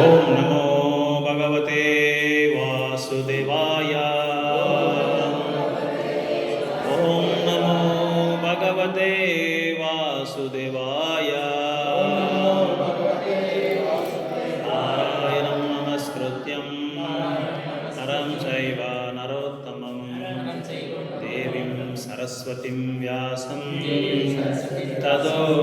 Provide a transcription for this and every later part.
ఓం నమో భగవతే వాసుదేవాయ. ఓం నమో భగవతే వాసుదేవాయ. నారాయణం నమస్కృత్యం. నరం చైవ నరోత్తమం. దేవీం సరస్వతిం వ్యాసం. తదో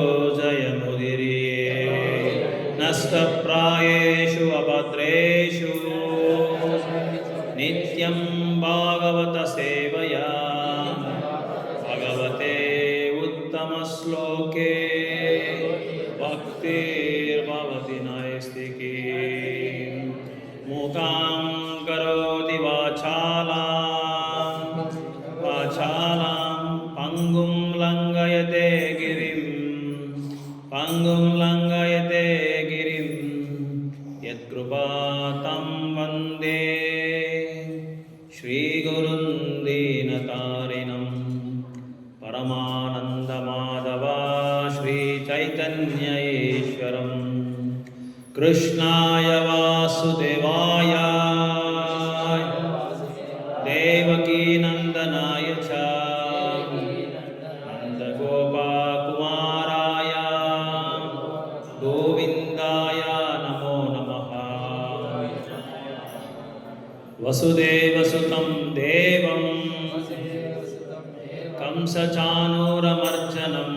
कंसचानूरमर्जनं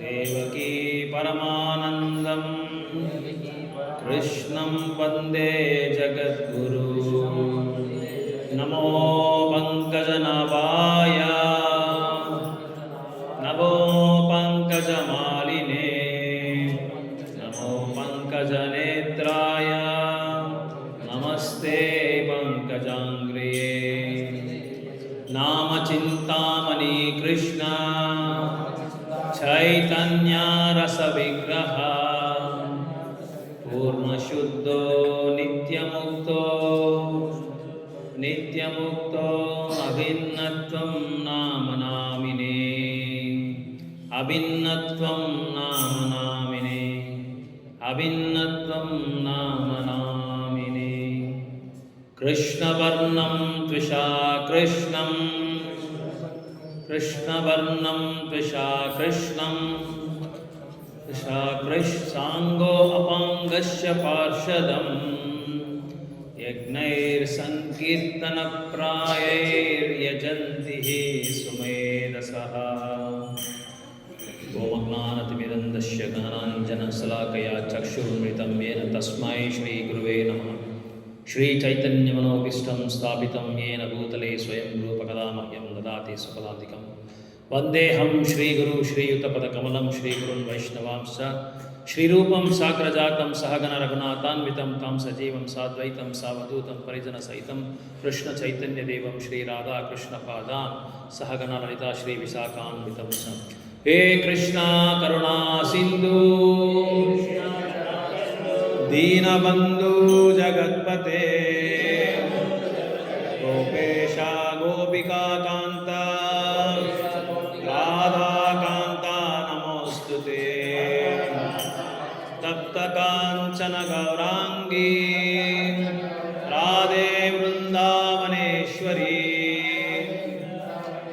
देवकी परमानन्दं कृष्णं वंदे नामनामिने। अभिन्नत्वं नामनामिने। अभिन्नत्वं नामनामिने। कृष्णवर्णं त्विषा कृष्णं कृष्णवर्णं त्विषा कृष्णं त्विषा कृष् पार्षदम्। यज्ञैर्सङ्कीर्तनप्रायैर्यजन्ति सुमेधसः गोमज्ञानतिमिरन्दस्य गहनाञ्जनशलाकया चक्षुर्मृतं येन तस्मै श्रीगुरुवे नमः श्रीचैतन्यमनोभीष्टं स्थापितं येन भूतले स्वयं रूपकदा मह्यं ददाति सुपदाधिकं वन्देऽहं श्रीगुरु श्रीयुतपदकमलं श्रीगुरुन् वैष्णवांश्च श्रीरूपं साग्रजातं सहगणरघुनाथान्वितं तं सजीवं साद्वैतं सावधूतं परिजनसहितं कृष्णचैतन्यदेवं श्रीराधाकृष्णपादान् सहगणललिता श्रीविशाखान्वितं च हे कृष्णा करुणा सिन्धु दीनबन्धु जगत्पते गोपेशा गोपिका तप्तकाञ्चन गौराङ्गी राधे वृन्दावनेश्वरी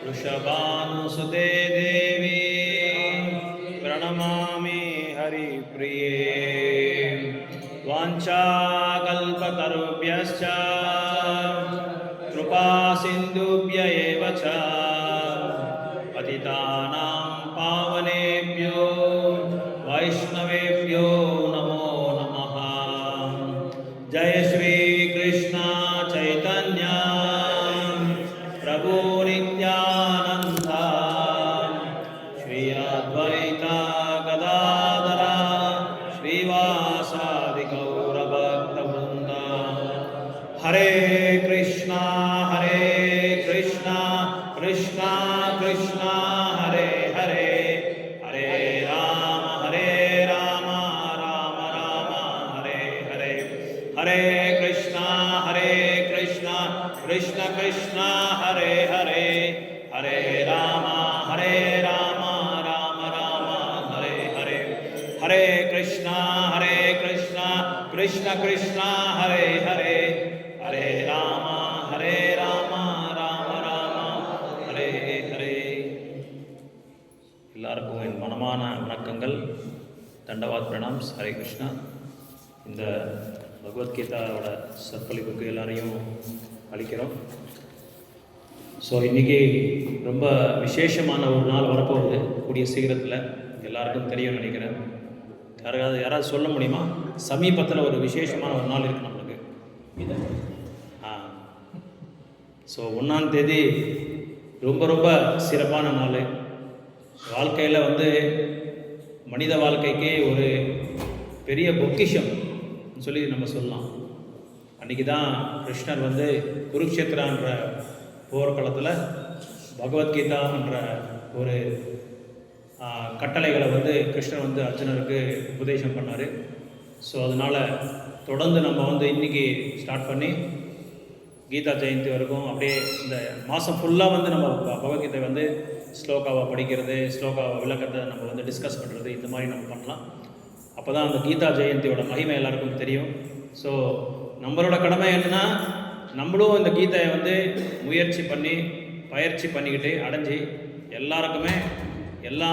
वृषभानुसुते देवी प्रणमामि हरिप्रिये वाञ्छाकल्पतरुभ्यश्च कृपासिन्धुभ्य एव च पतितानां ஹரே கிருஷ்ணா ஹரே கிருஷ்ணா கிருஷ்ண கிருஷ்ணா ஹரே ஹரே ஹரே ராமா ஹரே ராமா ராம ராமா ஹரே ஹரே ஹரே கிருஷ்ணா ஹரே கிருஷ்ணா கிருஷ்ண கிருஷ்ணா ஹரே ஹரே ஹரே ராமா ஹரே ராமா ராம ராமா ஹரே ஹரே எல்லாருக்கும் என் மனமான வணக்கங்கள். தண்டவாத் பிரணாம்ஸ். ஹரே கிருஷ்ணா. இந்த பகவத்கீதாவோட சொற்பொழிவுக்கு எல்லாரையும் அளிக்கிறோம். ஸோ இன்றைக்கி ரொம்ப விசேஷமான ஒரு நாள் வரப்போகுது. கூடிய சீக்கிரத்தில் எல்லாருக்கும் தெரியும்னு நினைக்கிறேன். யாராவது யாராவது சொல்ல முடியுமா? சமீபத்தில் ஒரு விசேஷமான ஒரு நாள் இருக்குது நம்மளுக்கு. ஆ. ஸோ ஒன்றாம் தேதி ரொம்ப ரொம்ப சிறப்பான நாள். வாழ்க்கையில் வந்து மனித வாழ்க்கைக்கே ஒரு பெரிய பொக்கிஷம். சொல்லி நம்ம சொல்லலாம். அன்றைக்கி தான் கிருஷ்ணர் வந்து குருக்ஷேத்ரான்ற போர்க்களத்தில் பகவத்கீதான்ற ஒரு கட்டளைகளை வந்து கிருஷ்ணர் வந்து அர்ஜுனருக்கு உபதேசம் பண்ணார். ஸோ அதனால் தொடர்ந்து நம்ம வந்து இன்றைக்கி ஸ்டார்ட் பண்ணி கீதா ஜெயந்தி வரைக்கும் அப்படியே இந்த மாதம் ஃபுல்லாக வந்து நம்ம பகவத்கீதை வந்து ஸ்லோகாவை படிக்கிறது ஸ்லோகாவை விளக்கத்தை நம்ம வந்து டிஸ்கஸ் பண்ணுறது இந்த மாதிரி நம்ம பண்ணலாம். அப்போ தான் அந்த கீதா ஜெயந்தியோட மகிமை எல்லாருக்கும் தெரியும். ஸோ நம்மளோட கடமை என்னென்னா நம்மளும் இந்த கீதையை வந்து முயற்சி பண்ணி பயிற்சி பண்ணிக்கிட்டு அடைஞ்சு எல்லாருக்குமே எல்லா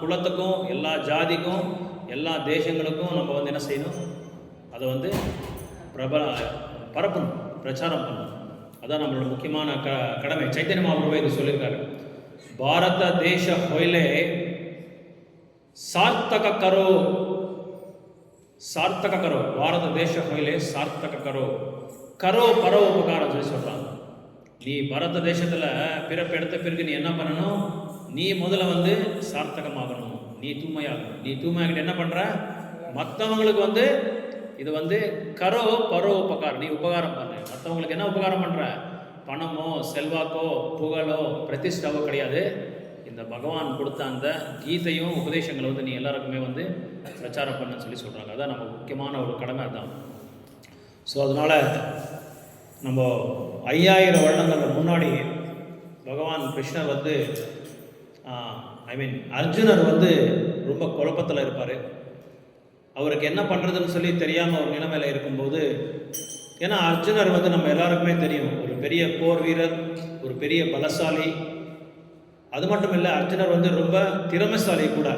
குலத்துக்கும் எல்லா ஜாதிக்கும் எல்லா தேசங்களுக்கும் நம்ம வந்து என்ன செய்யணும்? அதை வந்து பிரபல பரப்பணும் பிரச்சாரம் பண்ணணும். அதான் நம்மளோட முக்கியமான க கடமை. சைத்தன்ய மாபுரவை இது சொல்லியிருக்காரு. பாரத தேச ஹொயிலே சார்த்தக கரோ சார்த்தக கரோ பாரத தேச கோயிலே சார்த்தக கரோ கரோ பரோ உபகாரம் சொல்லி சொல்கிறாங்க நீ பரத தேசத்தில் பிறப்பு எடுத்த பிறகு நீ என்ன பண்ணணும்? நீ முதல்ல வந்து சார்த்தகமாகணும். நீ தூய்மையாகணும். நீ தூய்மையாகிட்டு என்ன பண்ணுற மற்றவங்களுக்கு வந்து இது வந்து கரோ பரோ உபகாரம். நீ உபகாரம் பண்ணு மற்றவங்களுக்கு என்ன உபகாரம் பண்ணுற பணமோ செல்வாக்கோ புகழோ பிரதிஷ்டாவோ கிடையாது. இந்த பகவான் கொடுத்த அந்த கீதையும் உபதேசங்களை வந்து நீ எல்லாருக்குமே வந்து பிரச்சாரம் பண்ண சொல்லி சொல்கிறாங்க அதான் நம்ம முக்கியமான ஒரு கடமை அதுதான் ஸோ அதனால் நம்ம ஐயாயிரம் வருடங்களுக்கு முன்னாடி பகவான் கிருஷ்ணர் வந்து ஐ மீன் அர்ஜுனர் வந்து ரொம்ப குழப்பத்தில் இருப்பார். அவருக்கு என்ன பண்ணுறதுன்னு சொல்லி தெரியாமல் ஒரு நிலைமையில் இருக்கும்போது ஏன்னா அர்ஜுனர் வந்து நம்ம எல்லாருக்குமே தெரியும். ஒரு பெரிய போர் வீரர் ஒரு பெரிய பலசாலி அது மட்டும் இல்லை அர்ஜுனர் வந்து ரொம்ப திறமைசாலி கூட.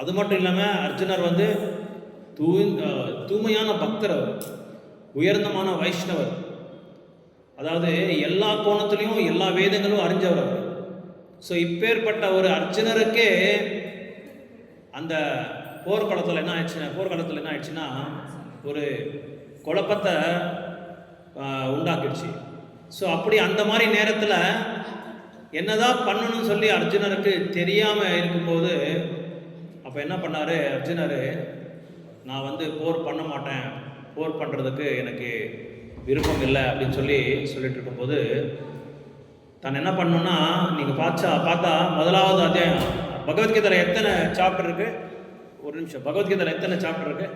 அது மட்டும் இல்லாமல் அர்ஜுனர் வந்து தூ தூய்மையான பக்தர் அவர். உயர்ந்தமான வைஷ்ணவர். அதாவது எல்லா கோணத்துலேயும் எல்லா வேதங்களும் அறிஞ்சவர் அவர். ஸோ இப்பேற்பட்ட ஒரு அர்ஜுனருக்கே அந்த போர்க்களத்தில் என்ன ஆயிடுச்சுன்னா போர்க்களத்தில் என்ன ஆயிடுச்சுன்னா ஒரு குழப்பத்தை உண்டாக்கிடுச்சு. ஸோ அப்படி அந்த மாதிரி நேரத்தில் என்னதான் பண்ணணும்னு சொல்லி அர்ஜுனருக்கு தெரியாமல் இருக்கும்போது அப்போ என்ன பண்ணார் அர்ஜுனர்? நான் வந்து போர் பண்ண மாட்டேன். போர் பண்ணுறதுக்கு எனக்கு விருப்பம் இல்லை அப்படின்னு சொல்லி சொல்லிட்டு இருக்கும்போது தான் என்ன பண்ணணும்னா நீங்கள் பார்த்தா பார்த்தா முதலாவது அத்தியாயம். பகவத்கீதையில் எத்தனை சாப்டர் இருக்கு? ஒரு நிமிஷம். பகவத்கீதையில் எத்தனை சாப்டர் இருக்கு?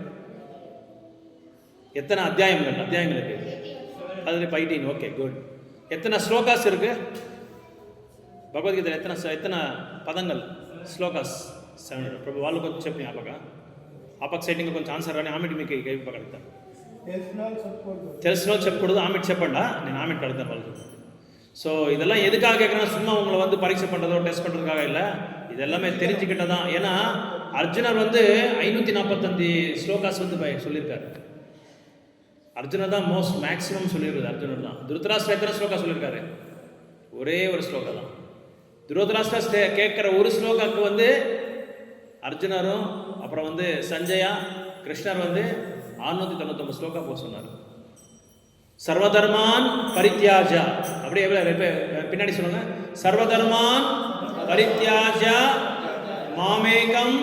எத்தனை அத்தியாயங்கள்? அத்தியாயங்கள் இருக்கு அதில் பைட்டீன் ஓகே குட் எத்தனை ஸ்லோகாஸ் இருக்குது భగవద్గీత ఎత్తన ఎత్తన పదంగల్ శ్లోకాస్ సెవెన్ ప్రభు వాళ్ళు కొంచెం చెప్పి ఆపక ఆపక సైడ్ కొంచెం ఆన్సర్ అని ఆమెటి మీకు ఇవ్వగలుగుతాను తెలిసిన వాళ్ళు చెప్పకూడదు ఆమెట్ చెప్పండా నేను ఆమెట్ కడతాను వాళ్ళకి ஸோ இதெல்லாம் எதுக்காக கேட்குறேன்னா சும்மா உங்களை வந்து பரீட்சை பண்ணுறதோ டெஸ்ட் பண்ணுறதுக்காக இல்லை இது எல்லாமே தெரிஞ்சுக்கிட்டதான் ஏன்னா அர்ஜுனர் வந்து ஐநூற்றி நாற்பத்தஞ்சு ஸ்லோகாஸ் வந்து பய- சொல்லியிருக்காரு அர்ஜுனர் தான் மோஸ்ட் மேக்ஸிமம் சொல்லியிருக்காரு அர்ஜுனர் தான் திருத்தராஷ்டிர எத்தனை ஸ்லோகா சொல்லியிருக்காரு ஒரே ஒரு ஸ்லோகா தான் துரோதராஷ்டிர ஸ்டே- கேட்குற ஒரு ஸ்லோகாக்கு வந்து அர்ஜுனரும் அப்புறம் வந்து சஞ்சயா கிருஷ்ணர் வந்து ஆறுநூற்றி தொண்ணூத்தொம்பது ஸ்லோகா போக சொன்னார். சர்வதர்மான் பரித்யாஜா அப்படியே எவ்வளோ பின்னாடி சொல்லுங்க. சர்வதர்மான் பரித்யாஜா மாமேகம்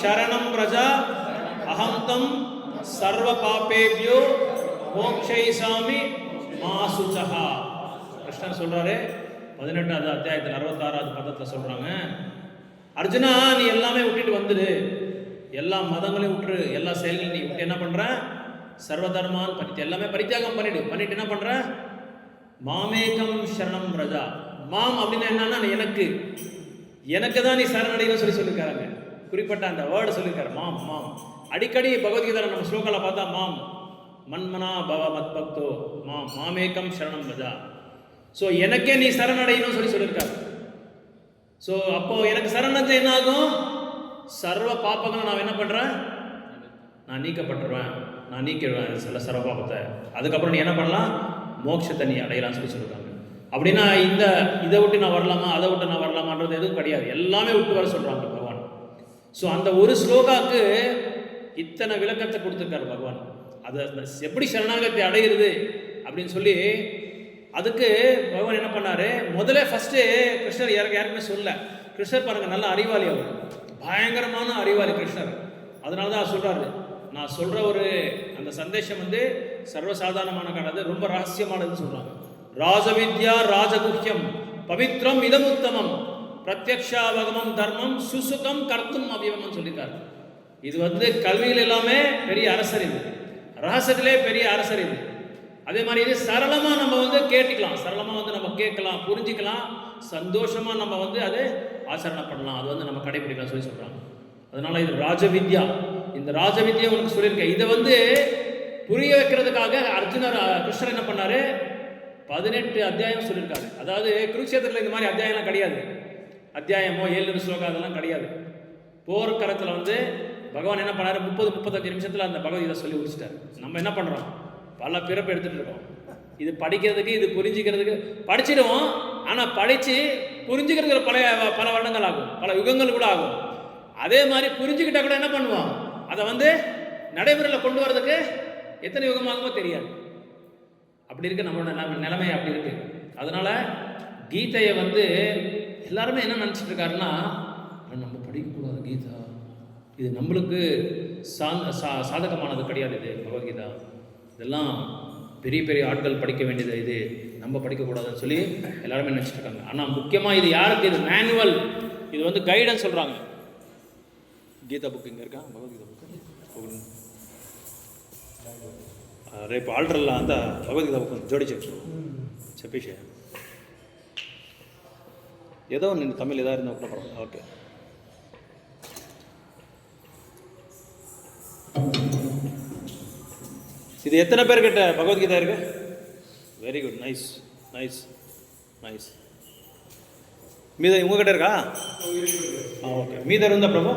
சரணம் பிரஜா அகந்தம் சர்வ பாப்பேபியோ மோக்ஷைசாமி மாசுச்சகா கிருஷ்ணன் சொல்றாரு பதினெட்டாவது அத்தியாயத்தில் அறுபத்தாறாவது பதத்தில் சொல்கிறாங்க அர்ஜுனா நீ எல்லாமே விட்டுட்டு வந்துடு எல்லா மதங்களையும் விட்டுரு. எல்லா செயல்களையும் நீ விட்டு என்ன பண்ணுற சர்வதர்மான் பரித்தி எல்லாமே பரித்தியாகம் பண்ணிடு. பண்ணிட்டு என்ன பண்ணுற மாமேகம் சரணம் ரஜா. மாம் அப்படின்னா என்னன்னா எனக்கு எனக்கு தான் நீ சரணடைன்னு சொல்லி சொல்லியிருக்காங்க குறிப்பிட்ட அந்த வேர்டு சொல்லியிருக்காரு மாம் மாம். அடிக்கடி பகவத்கீதை நம்ம ஸ்லோகால பார்த்தா மாம் மன்மனா பவ மத் பக்தோ மாம் மாமேகம் சரணம் ரஜா. ஸோ எனக்கே நீ சரணடையணும்னு சொல்லி சொல்லியிருக்காரு. ஸோ அப்போ எனக்கு சரணத்தை என்ன ஆகும் சர்வ பாப்பங்களை நான் என்ன பண்ணுறேன் நான் நீக்கப்பட்டுருவேன். நான் நீக்கிடுவேன் சில சர்வ பாபத்தை. அதுக்கப்புறம் நீ என்ன பண்ணலாம்? மோட்சத்தை நீ அடையலாம்னு சொல்லி சொல்லியிருக்காங்க. அப்படின்னா இந்த இதை விட்டு நான் வரலாமா? அதை விட்டு நான் வரலாமான்றது எதுவும் கிடையாது. எல்லாமே விட்டு வர சொல்கிறாங்க பகவான். ஸோ அந்த ஒரு ஸ்லோகாக்கு இத்தனை விளக்கத்தை கொடுத்துருக்காரு பகவான். அது எப்படி சரணாகத்தை அடையிறது அப்படின்னு சொல்லி அதுக்கு பகவான் என்ன பண்ணாரு? முதல்ல ஃபர்ஸ்ட்டு கிருஷ்ணர் யாருக்கு யாருக்குமே சொல்லல. கிருஷ்ணர் பாருங்க நல்ல அறிவாளி அவர். பயங்கரமான அறிவாளி கிருஷ்ணர். அதனால தான் சொல்கிறாரு நான் சொல்கிற ஒரு அந்த சந்தேஷம் வந்து சர்வசாதாரணமான கிடையாது ரொம்ப ரகசியமானதுன்னு சொல்கிறாங்க ராஜவித்யா ராஜகுஹ்யம் பவித்ரம் இதமுத்தமம் பிரத்யக்ஷாவகமம் தர்மம் சுசுகம் கர்த்தும் அபியமம் சொல்லியிருக்காரு. இது வந்து கல்வியில் எல்லாமே பெரிய அரசர் இது. ரகசியத்திலே பெரிய அரசர் இது. அதே மாதிரி இது சரளமாக நம்ம வந்து கேட்டுக்கலாம். சரளமாக வந்து நம்ம கேட்கலாம் புரிஞ்சுக்கலாம். சந்தோஷமாக நம்ம வந்து அதை ஆச்சரணை பண்ணலாம். அது வந்து நம்ம கடைபிடிக்கலாம் சொல்லி சொல்கிறாங்க அதனால் இது ராஜவித்யா. இந்த ராஜவித்யா உனக்கு சொல்லியிருக்கேன். இதை வந்து புரிய வைக்கிறதுக்காக அர்ஜுனர் கிருஷ்ணர் என்ன பண்ணார்? பதினெட்டு அத்தியாயம் சொல்லியிருக்காரு. அதாவது குருக்ஷேத்திரத்தில் இந்த மாதிரி அத்தியாயம்லாம் கிடையாது. அத்தியாயமோ ஏழு ஸ்லோகம் அதெல்லாம் கிடையாது. போர்க்களத்தில் வந்து பகவான் என்ன பண்ணார்? முப்பது முப்பத்தஞ்சு நிமிஷத்தில் அந்த பகவத்கீதை சொல்லி முடிச்சிட்டார். நம்ம என்ன பண்ணுறோம் பல பிறப்பு எடுத்துட்டு இருக்கோம். இது படிக்கிறதுக்கு இது புரிஞ்சுக்கிறதுக்கு படிச்சிடுவோம். ஆனால் படித்து புரிஞ்சுக்கிறதுக்கு பல பல வருடங்கள் ஆகும். பல யுகங்கள் கூட ஆகும். அதே மாதிரி புரிஞ்சுக்கிட்டால் கூட என்ன பண்ணுவோம்? அதை வந்து நடைமுறையில் கொண்டு வரதுக்கு எத்தனை யுகமாகுமோ தெரியாது. அப்படி இருக்கு நம்மளோட நிலைமை அப்படி இருக்கு. அதனால கீதையை வந்து எல்லாருமே என்ன நினச்சிட்டு இருக்காருன்னா நம்ம படிக்கக்கூடாது கீதா. இது நம்மளுக்கு சாந்த சா- சாதகமானது கிடையாது இது பகவத்கீதா. இதெல்லாம் பெரிய பெரிய ஆட்கள் படிக்க வேண்டியது இது நம்ம படிக்கக்கூடாதுன்னு சொல்லி எல்லாருமே நினச்சிட்டு இருக்காங்க ஆனால் முக்கியமாக இது யாருக்கு இது மேனுவல் இது வந்து கைடன்ஸ் சொல்கிறாங்க గీతా బుక్ ఇంకా இருக்கா భగవద్గీత బుక్ రేపు ఆల్టర్లో అంతా భగవద్గీత బుక్ జోడించు చెప్పేసి ஏதோ ஒன்று தமிழ் எதாக இருந்தால் கூட பரவாயில்ல ஓகே இது எத்தனை பேர்கிட்ட பகவத்கீதா இருக்கு? Very good nice nice nice மீத உங்ககிட்ட இருக்கா? ஆ ஓகே மீத இருந்தா பிரபு?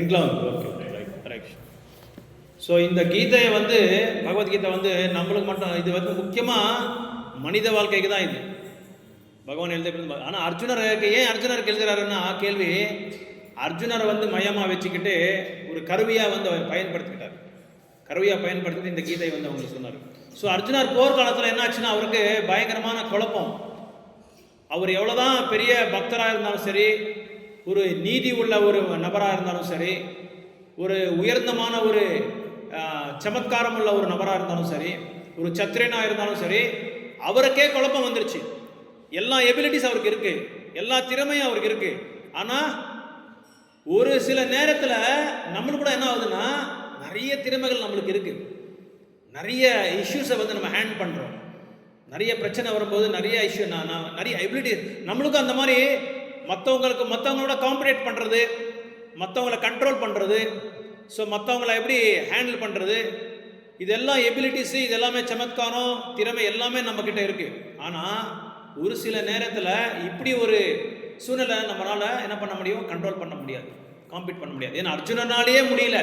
இன்ட்ல வந்து ஓகே ரைட் ஸோ இந்த கீதையை வந்து பகவத்கீதை வந்து நம்மளுக்கு மட்டும் இது வந்து முக்கியமாக மனித வாழ்க்கைக்கு தான் இது. பகவான் எழுத ஆனால் அர்ஜுனர் ஏன் அர்ஜுனருக்கு எழுதுறாருன்னா கேள்வி அர்ஜுனரை வந்து மையமாக வச்சுக்கிட்டு ஒரு கருவியாக வந்து பயன்படுத்தி கருவியாக பயன்படுத்தி இந்த கீதை வந்து அவங்களுக்கு சொன்னார். ஸோ அர்ஜுனார் போர்க்காலத்தில் என்ன ஆச்சுன்னா அவருக்கு பயங்கரமான குழப்பம். அவர் எவ்வளோதான் பெரிய பக்தராக இருந்தாலும் சரி ஒரு நீதி உள்ள ஒரு நபராக இருந்தாலும் சரி ஒரு உயர்ந்தமான ஒரு சமத்காரம் உள்ள ஒரு நபராக இருந்தாலும் சரி ஒரு சத்திரனாக இருந்தாலும் சரி அவருக்கே குழப்பம் வந்துருச்சு. எல்லா எபிலிட்டிஸ் அவருக்கு இருக்குது எல்லா திறமையும் அவருக்கு இருக்குது ஆனால் ஒரு சில நேரத்தில் நம்மளுக்கு கூட என்ன ஆகுதுன்னா நிறைய திறமைகள் நம்மளுக்கு இருக்குது நிறைய இஷ்யூஸை வந்து நம்ம ஹேண்ட் பண்ணுறோம் நிறைய பிரச்சனை வரும்போது நிறைய இஷ்யூ நான் நான் நிறைய எபிலிட்டி நம்மளுக்கும் அந்த மாதிரி மற்றவங்களுக்கு மற்றவங்களோட காம்படேட் பண்ணுறது மற்றவங்கள கண்ட்ரோல் பண்ணுறது ஸோ மற்றவங்கள எப்படி ஹேண்டில் பண்ணுறது இதெல்லாம் எபிலிட்டிஸு இது எல்லாமே சமத்காரம் திறமை எல்லாமே நம்மக்கிட்ட இருக்குது ஆனால் ஒரு சில நேரத்தில் இப்படி ஒரு சூழ்நிலை நம்மளால் என்ன பண்ண முடியும்? கண்ட்ரோல் பண்ண முடியாது. காம்பீட் பண்ண முடியாது. ஏன்னா அர்ஜுனனாலேயே முடியல.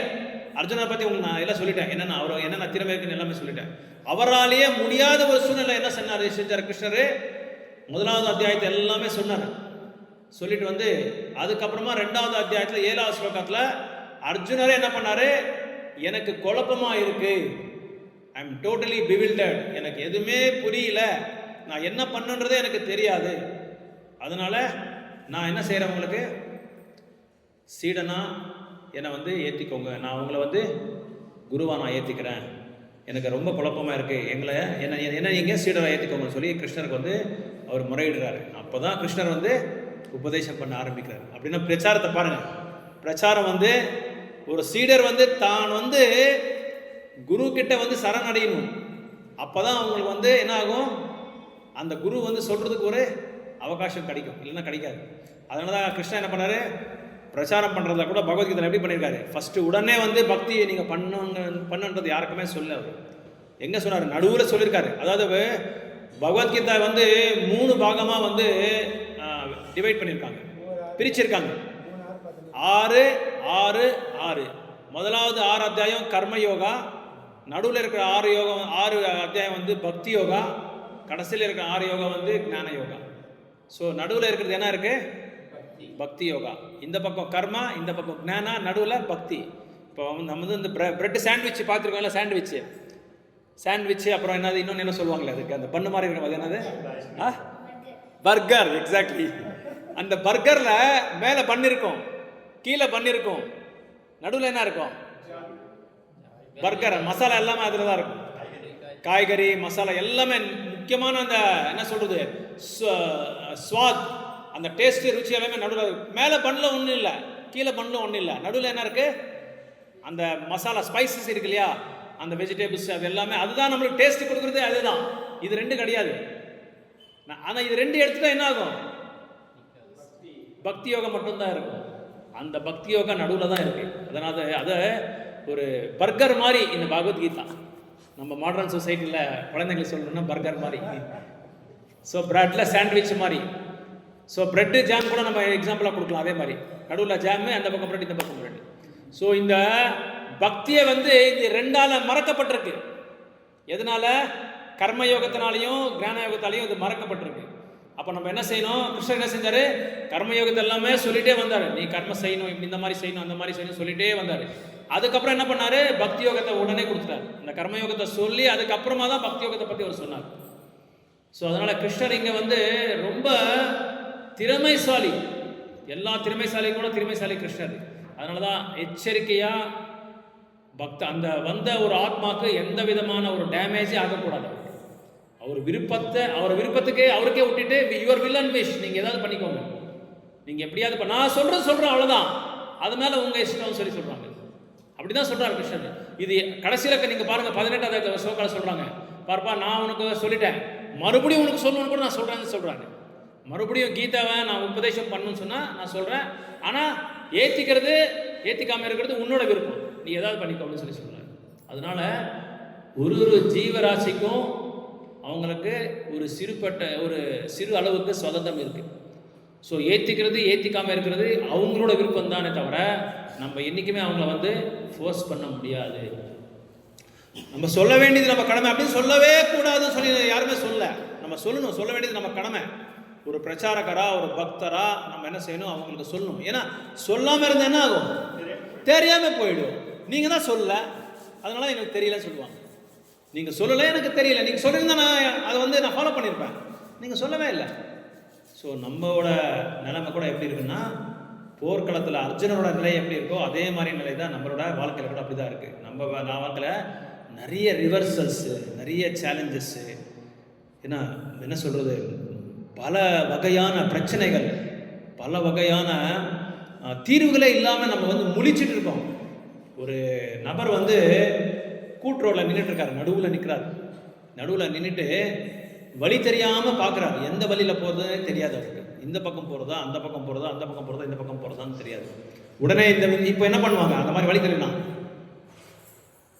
அர்ஜுனை பற்றி உங்களுக்கு நான் எல்லாம் சொல்லிட்டேன். என்னென்ன அவர் என்னென்ன திறமை இருக்குன்னு எல்லாமே சொல்லிட்டேன். அவராலேயே முடியாத ஒரு சூழ்நிலை என்ன சொன்னார் செஞ்சார் கிருஷ்ணர்? முதலாவது அத்தியாயத்தை எல்லாமே சொன்னார். சொல்லிட்டு வந்து அதுக்கப்புறமா ரெண்டாவது அத்தியாயத்தில் ஏழாவது ஸ்லோகத்தில் அர்ஜுனரே என்ன பண்ணார்? எனக்கு குழப்பமாக இருக்கு. ஐ எம் டோட்டலி பிவில்டட் எனக்கு எதுவுமே புரியல. நான் என்ன பண்ணுன்றதே எனக்கு தெரியாது. அதனால் நான் என்ன செய்கிறேன் உங்களுக்கு? சீடனாக என்னை வந்து ஏற்றிக்கோங்க நான் உங்களை வந்து குருவாக நான் ஏற்றிக்கிறேன் எனக்கு ரொம்ப குழப்பமாக இருக்குது எங்களை என்ன என்ன நீங்கள் சீடரை ஏற்றிக்கோங்கன்னு சொல்லி கிருஷ்ணருக்கு வந்து அவர் முறையிடுறாரு. அப்போ தான் கிருஷ்ணர் வந்து உபதேசம் பண்ண ஆரம்பிக்கிறார். அப்படின்னா பிரச்சாரத்தை பாருங்கள் பிரச்சாரம் வந்து ஒரு சீடர் வந்து தான் வந்து குரு கிட்ட வந்து சரணடையணும். அப்போ தான் அவங்களுக்கு வந்து என்ன ஆகும் அந்த குரு வந்து சொல்கிறதுக்கு ஒரு அவகாசம் கிடைக்கும். இல்லைன்னா கிடைக்காது. அதனால தான் கிருஷ்ணா என்ன பண்ணாரு? பிரச்சாரம் பண்ணுறதா கூட பகவத்கீதை எப்படி பண்ணியிருக்காரு ஃபஸ்ட்டு உடனே வந்து பக்தியை நீங்கள் பண்ணுங்க பண்ணுன்றது யாருக்குமே சொல்ல அவர் எங்கே சொன்னார்? நடுவில் சொல்லியிருக்காரு அதாவது பகவத்கீதா வந்து மூணு பாகமாக வந்து டிவைட் பண்ணியிருக்காங்க பிரிச்சிருக்காங்க. ஆறு ஆறு ஆறு. முதலாவது ஆறு அத்தியாயம் கர்ம யோகா. நடுவில் இருக்கிற ஆறு யோகம் ஆறு அத்தியாயம் வந்து பக்தி யோகா. கடைசியில் இருக்கிற ஆறு யோகா வந்து ஞான யோகா. ஸோ நடுவில் இருக்கிறது என்ன இருக்குது பக்தி. யோகா. இந்த பக்கம் கர்மா இந்த பக்கம் ஞானா நடுவில் பக்தி. இப்போ நம்ம வந்து இந்த பிரெட் சாண்ட்விச் பார்த்துருக்கோம்ல சாண்ட்விச் சாண்ட்விச் அப்புறம் என்னது? இன்னொன்று என்ன சொல்லுவாங்களே அதுக்கு? அந்த பண்ணு மாதிரி இருக்கிற அது என்னது? ஆ? பர்கர் எக்ஸாக்ட்லி அந்த பர்கரில் மேலே பண்ணியிருக்கோம் கீழே பண்ணியிருக்கோம் நடுவில் என்ன இருக்கும்? பர்கர் மசாலா எல்லாமே அதில் தான் இருக்கும். காய்கறி மசாலா எல்லாமே முக்கியமான அந்த என்ன சொல்கிறது ஸ்வ- ஸ்வாத் அந்த டேஸ்ட் ருச்சி எல்லாமே நடுவில் மேலே பண்ணில் ஒன்றும் இல்லை. கீழே பண்ணில் ஒன்றும் இல்லை. நடுவில் என்ன இருக்குது அந்த மசாலா ஸ்பைசஸ் இருக்கு இல்லையா? அந்த வெஜிடபிள்ஸ் அது எல்லாமே. அதுதான் நம்மளுக்கு டேஸ்ட் கொடுக்குறது அதுதான். இது ரெண்டு கிடையாது ஆனால் இது ரெண்டு எடுத்துட்டா என்ன ஆகும்? பக்தி யோகம் மட்டும்தான் இருக்கும். அந்த பக்தி யோகம் நடுவில் தான் இருக்கு. அதனால் அதை ஒரு பர்கர் மாதிரி இந்த பகவத்கீதா. நம்ம மாடர்ன் சொசைட்டியில் குழந்தைங்களுக்கு சொல்லணும்னா பர்கர் மாதிரி. ஸோ ப்ரெட்டில் சாண்ட்விச் மாதிரி. ஸோ ப்ரெட்டு ஜாம் கூட நம்ம எக்ஸாம்பிளாக கொடுக்கலாம் அதே மாதிரி. நடுவில் ஜாமு அந்த பக்கம் ப்ரெட் இந்த பக்கம் ப்ரெட் ஸோ இந்த பக்தியை வந்து இது ரெண்டால் மறக்கப்பட்டிருக்கு. எதனால? கர்ம யோகத்தினாலையும் யோகத்தாலையும் இது மறக்கப்பட்டிருக்கு. அப்போ நம்ம என்ன செய்யணும்? கிருஷ்ணர் என்ன செஞ்சார்? கர்ம யோகத்தை எல்லாமே சொல்லிட்டே வந்தார். நீ கர்ம செய்யணும் இப்படி இந்த மாதிரி செய்யணும் அந்த மாதிரி செய்யணும் சொல்லிட்டே வந்தார். அதுக்கப்புறம் என்ன பண்ணார்? பக்தி யோகத்தை உடனே கொடுத்துட்டார். இந்த கர்ம யோகத்தை சொல்லி அதுக்கப்புறமா தான் பக்தி யோகத்தை பற்றி அவர் சொன்னார். ஸோ அதனால் கிருஷ்ணர் இங்கே வந்து ரொம்ப திறமைசாலி. எல்லா திறமைசாலியும் கூட திறமைசாலி கிருஷ்ணர். அதனால தான் எச்சரிக்கையாக பக்த அந்த வந்த ஒரு ஆத்மாக்கு எந்த விதமான ஒரு டேமேஜே ஆகக்கூடாது. அவர் விருப்பத்தை அவர் விருப்பத்துக்கே அவருக்கே விட்டுட்டு யுவர் வில் அண்ட் விஷ் நீங்கள் ஏதாவது பண்ணிக்கோங்க. நீங்கள் எப்படியாவது இப்போ நான் சொல்கிறது சொல்கிறேன் அவ்வளோதான் அது மேலே உங்கள் இஷ்டம்னு சொல்லி சொல்கிறாங்க அப்படி தான் சொல்கிறார் கிருஷ்ணன் இது கடைசியில் நீங்கள் பாருங்கள் பதினெட்டாவது சோக்கால சொல்கிறாங்க பார்ப்பா நான் உனக்கு சொல்லிட்டேன். மறுபடியும் உனக்கு சொல்லணும்னு கூட நான் சொல்கிறேன்னு சொல்கிறாங்க மறுபடியும் கீதாவை நான் உபதேசம் பண்ணணும்னு சொன்னால் நான் சொல்கிறேன் ஆனால் ஏற்றிக்கிறது ஏற்றிக்காமல் இருக்கிறது உன்னோட விருப்பம். நீ ஏதாவது பண்ணிக்கோ அப்படின்னு சொல்லி சொல்கிறேன் அதனால ஒரு ஒரு ஜீவராசிக்கும் அவங்களுக்கு ஒரு சிறுபட்ட ஒரு சிறு அளவுக்கு சுதந்திரம் இருக்குது ஸோ ஏற்றிக்கிறது ஏற்றிக்காமல் இருக்கிறது அவங்களோட விருப்பம் தானே தவிர நம்ம என்றைக்குமே அவங்கள வந்து ஃபோர்ஸ் பண்ண முடியாது. நம்ம சொல்ல வேண்டியது நம்ம கடமை. அப்படின்னு சொல்லவே கூடாதுன்னு சொல்லி யாருமே சொல்ல நம்ம சொல்லணும் சொல்ல வேண்டியது நம்ம கடமை. ஒரு பிரச்சாரகரா ஒரு பக்தரா நம்ம என்ன செய்யணும்? அவங்களுக்கு சொல்லணும். ஏன்னா சொல்லாமல் இருந்தால் என்ன ஆகும்? தெரியாமல் போயிடும். நீங்கள் தான் சொல்லல அதனால எனக்கு தெரியலன்னு சொல்லுவாங்க. நீங்கள் சொல்லலை எனக்கு தெரியல. நீங்கள் சொல்லியிருந்தா நான் அதை வந்து நான் ஃபாலோ பண்ணியிருப்பேன் நீங்கள் சொல்லவே இல்லை. ஸோ நம்மளோட நிலைமை கூட எப்படி இருக்குன்னா போர்க்களத்தில் அர்ஜுனனோட நிலை எப்படி இருக்கோ அதே மாதிரி நிலை தான் நம்மளோட வாழ்க்கையில் கூட அப்படி தான் இருக்குது நம்ம வா- நான் வாழ்க்கையில் நிறைய ரிவர்சல்ஸு நிறைய சேலஞ்சஸ்ஸு ஏன்னா என்ன சொல்கிறது பல வகையான பிரச்சனைகள் பல வகையான தீர்வுகளே இல்லாமல் நம்ம வந்து முழிச்சிட்டு இருக்கோம். ஒரு நபர் வந்து கூட்டுரோடில் நின்றுட்டு இருக்காரு நடுவில் நிற்கிறார் நடுவில் நின்றுட்டு வழி தெரியாமல் பார்க்குறாரு எந்த வழியில் போகிறதுனே தெரியாது அவருக்கு. இந்த பக்கம் போகிறதா அந்த பக்கம் போகிறதா அந்த பக்கம் போகிறதா இந்த பக்கம் போகிறதான்னு தெரியாது. உடனே இந்த இப்போ என்ன பண்ணுவாங்க? அந்த மாதிரி வழி தெரியலாம்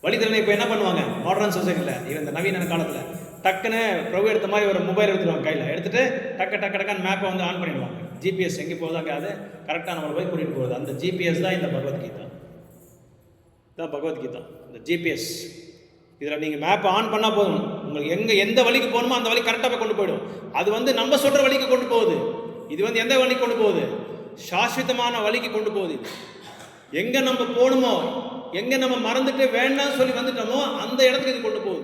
வழி தெரியல இப்போ என்ன பண்ணுவாங்க? மாடர்ன் சொசைட்டியில் இந்த நவீன காலத்தில் டக்குன்னு பிரபு எடுத்த மாதிரி ஒரு மொபைல் எடுத்துருவாங்க கையில். எடுத்துகிட்டு டக்கு டக்கு டக்குன்னு மேப்பை வந்து ஆன் பண்ணிடுவாங்க. ஜிபிஎஸ் எங்கே போகுதோ அங்கே அது கரெக்டாக நம்மளை போய் கூட்டிகிட்டு போகுது. அந்த ஜிபிஎஸ் தான் இந்த பகவத்கீதா. இதான் பகவத்கீதா. இந்த ஜிபிஎஸ் இதில் நீங்கள் மேப்பை ஆன் பண்ணால் போதும். உங்களுக்கு எங்கே எந்த வழிக்கு போகணுமோ அந்த வழி கரெக்டாக போய் கொண்டு போயிடும். அது வந்து நம்ம சொல்கிற வழிக்கு கொண்டு போகுது. இது வந்து எந்த வழிக்கு கொண்டு போகுது? சாஸ்வதமான வழிக்கு கொண்டு போகுது இது. எங்கே நம்ம போகணுமோ எங்கே நம்ம மறந்துட்டு வேண்டாம்னு சொல்லி வந்துட்டோமோ அந்த இடத்துக்கு இது கொண்டு போகுது.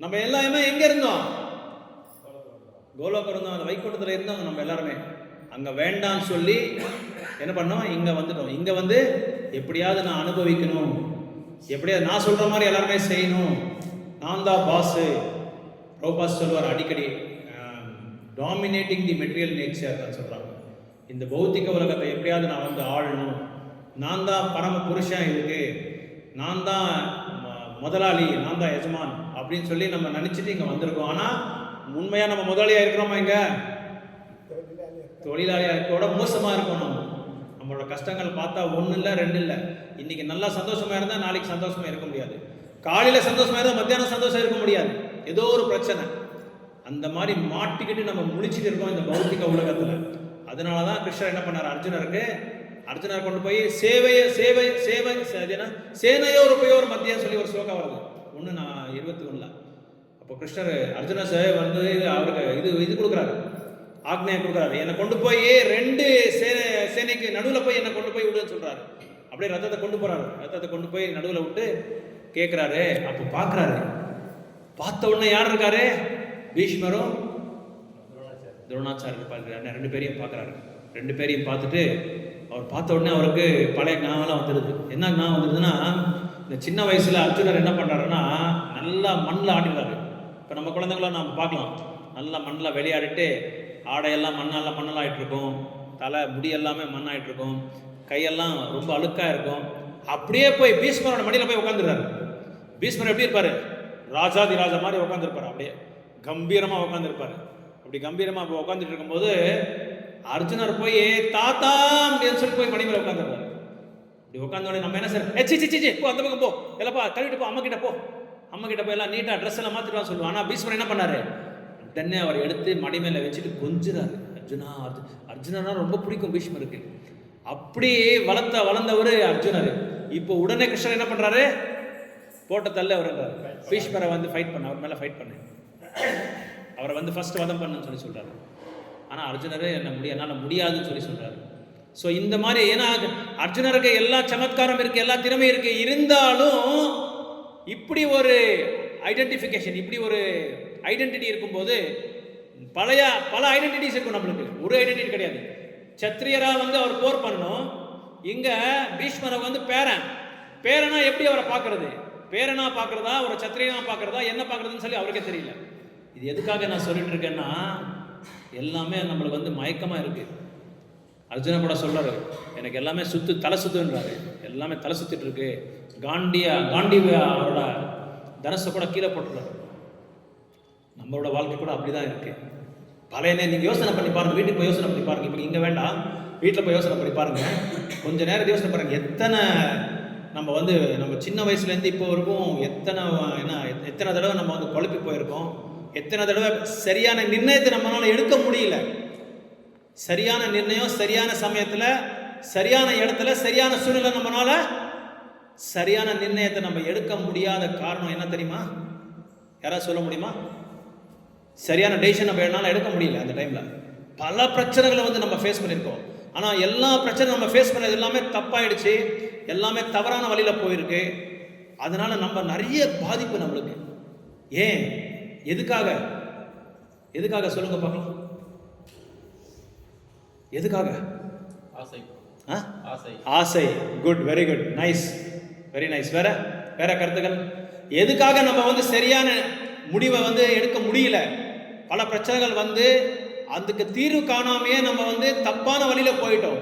நம்ம எல்லாருமே எங்கே இருந்தோம்? கோலோகம் இருந்தோம் அந்த வைகுண்டத்தில் இருந்தோம் நம்ம எல்லாருமே. அங்கே வேண்டாம்னு சொல்லி என்ன பண்ணோம்? இங்கே வந்துட்டோம். இங்கே வந்து எப்படியாவது நான் அனுபவிக்கணும். எப்படியாவது நான் சொல்கிற மாதிரி எல்லாருமே செய்யணும். நான் தான் பாஸு ரோபாஸ் சொல்வார் அடிக்கடி டாமினேட்டிங் தி மெட்டீரியல் நேச்சர் சொல்கிறாங்க இந்த பௌத்திக உலகத்தை எப்படியாவது நான் வந்து ஆளணும். நான் தான் பரம புருஷன் இதுக்கு நான் தான் ம- முதலாளி. நான் தான் எஜமான். அப்படின்னு சொல்லி நம்ம நினச்சிட்டு இங்கே வந்திருக்கோம். ஆனால் உண்மையாக நம்ம முதலாளியாக இருக்கிறோமா இங்கே? தொழிலாளியாக இருக்கோட மோசமாக இருக்கோம் நம்ம. நம்மளோட கஷ்டங்கள் பார்த்தா ஒன்று இல்லை ரெண்டு இல்லை. இன்னைக்கு நல்லா சந்தோஷமாக இருந்தால் நாளைக்கு சந்தோஷமாக இருக்க முடியாது. காலையில் சந்தோஷமாக இருந்தால் மத்தியானம் சந்தோஷம் இருக்க முடியாது. ஏதோ ஒரு பிரச்சனை. அந்த மாதிரி மாட்டிக்கிட்டு நம்ம முழிச்சிட்டு இருக்கோம் இந்த பௌத்திக உலகத்தில். அதனால தான் கிருஷ்ணர் என்ன பண்ணார்? அர்ஜுனருக்கு அர்ஜுனர் கொண்டு போய் சேவையை சேவை சேவை சேனையோ ஒரு போய் ஒரு மத்தியம் சொல்லி ஒரு ஸ்லோகம் வருது. ஒன்று நான் இருபத்தி ஒன்றில் அப்போ கிருஷ்ணர் அர்ஜுன சேவை வந்து இது அவருக்கு இது இது கொடுக்குறாரு. ஆக்னையை கொடுக்குறாரு. என்னை கொண்டு போய் ரெண்டு சேனை சேனைக்கு நடுவில் போய் என்னை கொண்டு போய் விடுன்னு சொல்கிறாரு அப்படியே ரத்தத்தை கொண்டு போகிறாரு ரத்தத்தை கொண்டு போய் நடுவில் விட்டு கேட்குறாரு அப்போ பார்க்குறாரு பார்த்த உடனே யார் இருக்காரு? பீஷ்மரும் துரோணாச்சாரியர் பார்க்குறாரு. ரெண்டு பேரையும் பார்க்குறாரு ரெண்டு பேரையும் பார்த்துட்டு அவர் பார்த்த உடனே அவருக்கு பழைய ஞாபகம் வந்துடுது என்ன ஞாபகம் வந்துடுதுன்னா இந்த சின்ன வயசில் அர்ஜுனர் என்ன பண்ணுறாருன்னா நல்லா மண்ணில் ஆடிடுறாரு இப்போ நம்ம குழந்தைங்கள நம்ம பார்க்கலாம். நல்லா மண்ணில் விளையாடிட்டு ஆடையெல்லாம் மண்ணெல்லாம் மண்ணெல்லாம் ஆயிட்டுருக்கும். தலை முடி எல்லாமே மண்ணாயிட்டிருக்கும். கையெல்லாம் ரொம்ப அழுக்காக இருக்கும். அப்படியே போய் பீஷ்மரோட மடியில் போய் உட்காந்துருக்காரு பீஷ்மர் எப்படி இருப்பார்? ராஜாதி ராஜா மாதிரி உட்காந்துருப்பாரு அப்படியே கம்பீரமாக உட்காந்துருப்பாரு அப்படி கம்பீரமாக போய் உட்காந்துட்டு இருக்கும்போது அர்ஜுனர் போய் தாத்தா அப்படின்னு சொல்லி போய் மணி உட்காந்துருப்பார் இப்படி உட்காந்த உடனே நம்ம என்ன sir? A C C, C போ அந்த பக்கம் போ. இல்லைப்பா கழுவிட்டு போ அம்மா கிட்ட போ. அம்மா கிட்ட போய் எல்லாம் நீட்டாக ட்ரெஸ் எல்லாம் மாத்திட்டு வா சொல்லுவான் ஆனா என்ன பண்ணாரு? உடனே அவர் எடுத்து மடி மேலே வச்சுட்டு கொஞ்சுறாரு. அர்ஜுனா அர்ஜுன் அர்ஜுனா ரொம்ப பிடிக்கும் பீஷ்மருக்கு. அப்படி வளர்த்த வளர்ந்தவர் அர்ஜுனர். இப்போ உடனே கிருஷ்ணர் என்ன பண்ணுறாரு போட்ட தள்ள அவர்ன்றார் பீஷ்மரை வந்து ஃபைட் பண்ண அவர் மேலே ஃபைட் பண்ணு. அவரை வந்து ஃபர்ஸ்ட் வதம் பண்ணுன்னு சொல்லி சொல்கிறாரு ஆனால் அர்ஜுனர் என்ன முடிய என்னால் முடியாதுன்னு சொல்லி சொல்கிறாரு ஸோ இந்த மாதிரி ஏன்னா அர்ஜுனருக்கு எல்லா சமத்காரம் இருக்குது எல்லா திறமையும் இருக்குது இருந்தாலும் இப்படி ஒரு ஐடென்டிஃபிகேஷன் இப்படி ஒரு ஐடென்டிட்டி இருக்கும்போது பழைய பல ஐடென்டிட்டிஸ் இருக்கும் நம்மளுக்கு. ஒரு ஐடென்டிட்டி கிடையாது. சத்திரியராக வந்து அவர் போர் பண்ணணும். இங்கே பீஷ்மரை வந்து பேரன். பேரனா எப்படி அவரை பார்க்கறது? பேரனா பார்க்கறதா? ஒரு சத்திரியனா பார்க்கறதா? என்ன பார்க்கறதுன்னு சொல்லி அவருக்கே தெரியல. இது எதுக்காக நான் சொல்லிட்டு இருக்கேன்னா எல்லாமே நம்மளுக்கு வந்து மயக்கமாக இருக்குது அர்ஜுன கூட சொல்கிறாரு எனக்கு எல்லாமே சுத்து தலை சுத்துன்றாரு. எல்லாமே தலை சுத்திட்டு இருக்கு. காண்டியா காண்டி அவரோட தனசை கூட கீழே போட்டுறாரு நம்மளோட வாழ்க்கை கூட அப்படிதான் இருக்கு. பழைய நீங்கள் யோசனை பண்ணி பாருங்க. வீட்டுக்கு போய் யோசனை பண்ணி பாருங்க. இப்போ இங்கே வேண்டாம். வீட்டில் போய் யோசனை பண்ணி பாருங்க. கொஞ்ச நேரம் யோசனை பாருங்க. எத்தனை நம்ம வந்து நம்ம சின்ன வயசுலேருந்து இப்போ வரைக்கும் எத்தனை என்ன எத்தனை தடவை நம்ம வந்து குழப்பி போயிருக்கோம். எத்தனை தடவை சரியான நிர்ணயத்தை நம்மளால் எடுக்க முடியல. சரியான நிர்ணயம் சரியான சமயத்தில் சரியான இடத்துல சரியான சூழ்நிலை நம்மளால சரியான நிர்ணயத்தை நம்ம எடுக்க முடியாத காரணம் என்ன தெரியுமா? யாராவது சொல்ல முடியுமா? சரியான டெசிஷன் நம்ம என்னால் எடுக்க முடியல அந்த டைமில் பல பிரச்சனைகளை வந்து நம்ம ஃபேஸ் பண்ணியிருக்கோம் ஆனால் எல்லா பிரச்சனை நம்ம ஃபேஸ் பண்ணது எல்லாமே தப்பாயிடுச்சு. எல்லாமே தவறான வழியில் போயிருக்கு. அதனால நம்ம நிறைய பாதிப்பு நம்மளுக்கு. ஏன்? எதுக்காக? எதுக்காக சொல்லுங்க பார்க்கலாம். எதுக்காக? ஆசை. ஆ? ஆசை. ஆசை. Good very good nice very nice வேற வேற கருத்துக்கள்? எதுக்காக நம்ம வந்து சரியான முடிவை வந்து எடுக்க முடியல? பல பிரச்சனைகள் வந்து அதுக்கு தீர்வு காணாமையே நம்ம வந்து தப்பான வழியில போயிட்டோம்.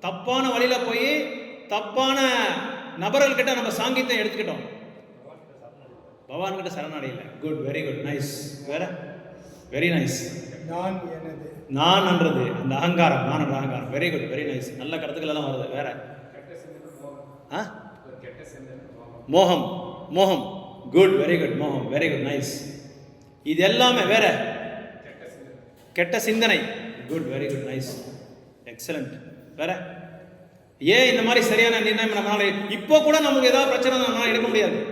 தப்பான வழியில போய் தப்பான நபர்கள்கிட்ட நம்ம சாங்கியத்தை எடுத்துக்கிட்டோம். பகவான் கிட்ட சரணடையில குட் வெரி குட் நைஸ் வேற? வெரி நைஸ் நான் எனது நான் என்றது அந்த அகங்காரம் நான் என்ற அகங்காரம். வெரி குட் வெரி நைஸ் நல்ல கருத்துக்கள் எல்லாம் வருது வேற. ஆ? மோகம் மோகம். குட் வெரி குட் மோகம் வெரி குட் நைஸ் இது எல்லாமே வேற. கெட்ட சிந்தனை. Good very good nice excellent வேற. ஏன் இந்த மாதிரி சரியான நிர்ணயம் நம்மளால இப்போ கூட நமக்கு ஏதாவது பிரச்சனை நம்மளால எடுக்க முடியாது.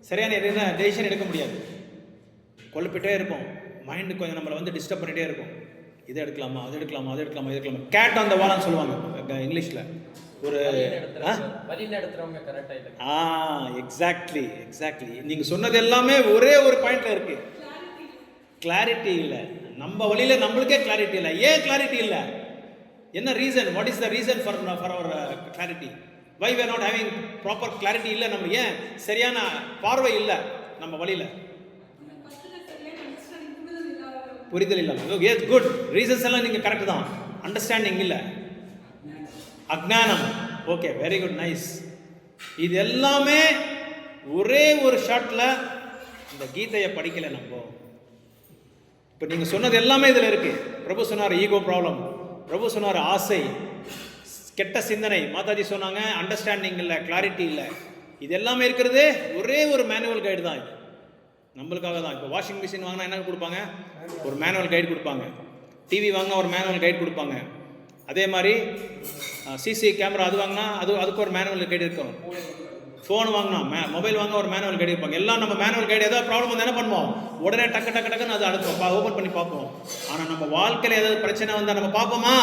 சரியான டெசிஷன் எடுக்க முடியாது. குழப்பிட்டே இருப்போம். மைண்டு கொஞ்சம் நம்மளை வந்து டிஸ்டர்ப் பண்ணிகிட்டே இருக்கும் இதை எடுக்கலாமா அது எடுக்கலாமா அது எடுக்கலாமா இது எடுக்கலாமா. கேட் அந்த வாலான்னு சொல்லுவாங்க. இங்கிலீஷில். ஒரு ஆ? எக்ஸாக்ட்லி எக்ஸாக்ட்லி நீங்கள் சொன்னது எல்லாமே ஒரே ஒரு பாயிண்ட்ல இருக்கு. கிளாரிட்டி இல்லை. நம்ம வழியில நம்மளுக்கே கிளாரிட்டி இல்லை. ஏன் கிளாரிட்டி இல்லை? என்ன reason what is the reason for for our clarity why we not having proper clarity இல்லை நம்ம? ஏன்? சரியான பார்வை இல்லை நம்ம வழியில. புரிதல் இல்லை. எஸ் குட் ரீசன்ஸ் எல்லாம் நீங்கள் கரெக்ட் தான். அண்டர்ஸ்டாண்டிங் இல்லை. அக்ஞானம் ஓகே வெரி குட் நைஸ் இது எல்லாமே ஒரே ஒரு ஷாட்டில் இந்த கீதையை படிக்கலை நம்ம. இப்போ நீங்கள் சொன்னது எல்லாமே இதில் இருக்குது பிரபு சொன்னார் ஈகோ ப்ராப்ளம் பிரபு சொன்னார் ஆசை. கெட்ட சிந்தனை. மாதாஜி சொன்னாங்க அண்டர்ஸ்டாண்டிங் இல்லை கிளாரிட்டி இல்லை. இது எல்லாமே இருக்கிறது ஒரே ஒரு மேனுவல் கைடு தான் இது. நம்மளுக்காக தான். இப்போ வாஷிங் மிஷின் வாங்கினா என்ன கொடுப்பாங்க? ஒரு மேனுவல் கைடு கொடுப்பாங்க. டிவி வாங்கினா ஒரு மேனுவல் கைடு கொடுப்பாங்க. அதே மாதிரி சிசி கேமரா அது வாங்கினா அது அதுக்கு ஒரு மேனுவல் கைடு இருக்கும். ஃபோன் வாங்கினா மே மொபைல் வாங்க ஒரு மேனுவல் கைடு இருப்பாங்க. எல்லாம் நம்ம மேனுவல் கைடு ஏதாவது ப்ராப்ளம் வந்து என்ன பண்ணுவோம்? உடனே டக்கு டக்கு டக்குன்னு அதை அடுப்போம் ஓப்பன் பண்ணி பார்ப்போம். ஆனால் நம்ம வாழ்க்கையில் ஏதாவது பிரச்சனை வந்தால் நம்ம பார்ப்போமா?